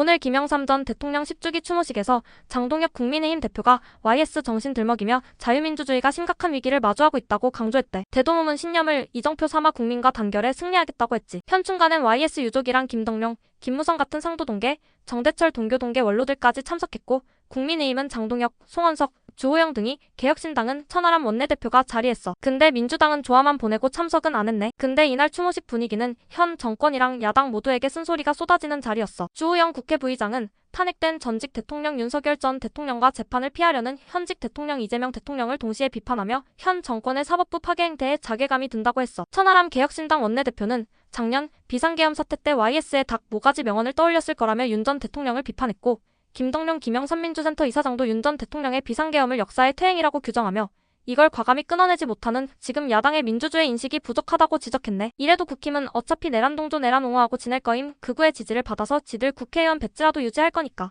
오늘 김영삼 전 대통령 10주기 추모식에서 장동혁 국민의힘 대표가 YS 정신 들먹이며 자유민주주의가 심각한 위기를 마주하고 있다고 강조했대. 대동음은 신념을 이정표 삼아 국민과 단결해 승리하겠다고 했지. 현충가는 YS 유족이랑 김덕룡, 김무성 같은 상도 동계, 정대철 동교 동계 원로들까지 참석했고 국민의힘은 장동혁, 송원석, 주호영 등이 개혁신당은 천하람 원내대표가 자리했어. 근데 민주당은 조화만 보내고 참석은 안 했네. 근데 이날 추모식 분위기는 현 정권이랑 야당 모두에게 쓴소리가 쏟아지는 자리였어. 주호영 국회 부의장은 탄핵된 전직 대통령 윤석열 전 대통령과 재판을 피하려는 현직 대통령 이재명 대통령을 동시에 비판하며 현 정권의 사법부 파괴 행태에 자괴감이 든다고 했어. 천하람 개혁신당 원내대표는 작년 비상계엄 사태 때 YS의 닭 모가지 명언을 떠올렸을 거라며 윤 전 대통령을 비판했고 김덕룡 김영삼 민주센터 이사장도 윤 전 대통령의 비상계엄을 역사의 퇴행이라고 규정하며 이걸 과감히 끊어내지 못하는 지금 야당의 민주주의 인식이 부족하다고 지적했네. 이래도 국힘은 어차피 내란 동조 내란 옹호하고 지낼 거임 극우의 지지를 받아서 지들 국회의원 배지라도 유지할 거니까.